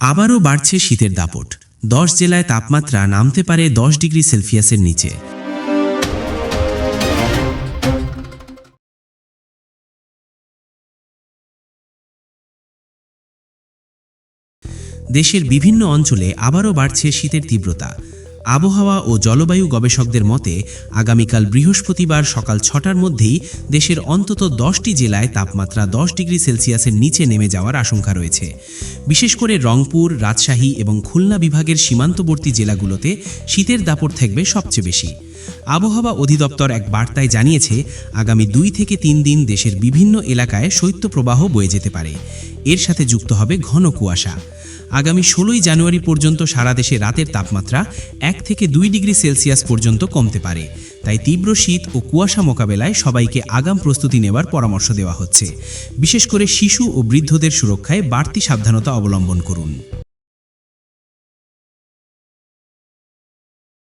আবারও বাড়ছে শীতের দাপট। দশ জেলায় তাপমাত্রা নামতে পারে দশ ডিগ্রি সেলসিয়াসের নিচে। দেশের বিভিন্ন অঞ্চলে আবারও বাড়ছে শীতের তীব্রতা। আবহাওয়া ও জলবায়ু গবেষকদের মতে, আগামীকাল বৃহস্পতিবার সকাল ছটার মধ্যেই দেশের অন্তত দশটি জেলায় তাপমাত্রা দশ ডিগ্রি সেলসিয়াসের নিচে নেমে যাওয়ার আশঙ্কা রয়েছে। বিশেষ করে রংপুর, রাজশাহী এবং খুলনা বিভাগের সীমান্তবর্তী জেলাগুলোতে শীতের দাপট থাকবে সবচেয়ে বেশি। আবহাওয়া অধিদপ্তর এক বার্তায় জানিয়েছে, আগামী দুই থেকে তিন দিন দেশের বিভিন্ন এলাকায় শৈত্যপ্রবাহ বয়ে যেতে পারে। এর সাথে যুক্ত হবে ঘন কুয়াশা। আগামী ষোলোই জানুয়ারি পর্যন্ত সারা দেশে রাতের তাপমাত্রা এক থেকে দুই ডিগ্রি সেলসিয়াস পর্যন্ত কমতে পারে। তাই তীব্র শীত ও কুয়াশা মোকাবেলায় সবাইকে আগাম প্রস্তুতি নেওয়ার পরামর্শ দেওয়া হচ্ছে। বিশেষ করে শিশু ও বৃদ্ধদের সুরক্ষায় বাড়তি সাবধানতা অবলম্বন করুন।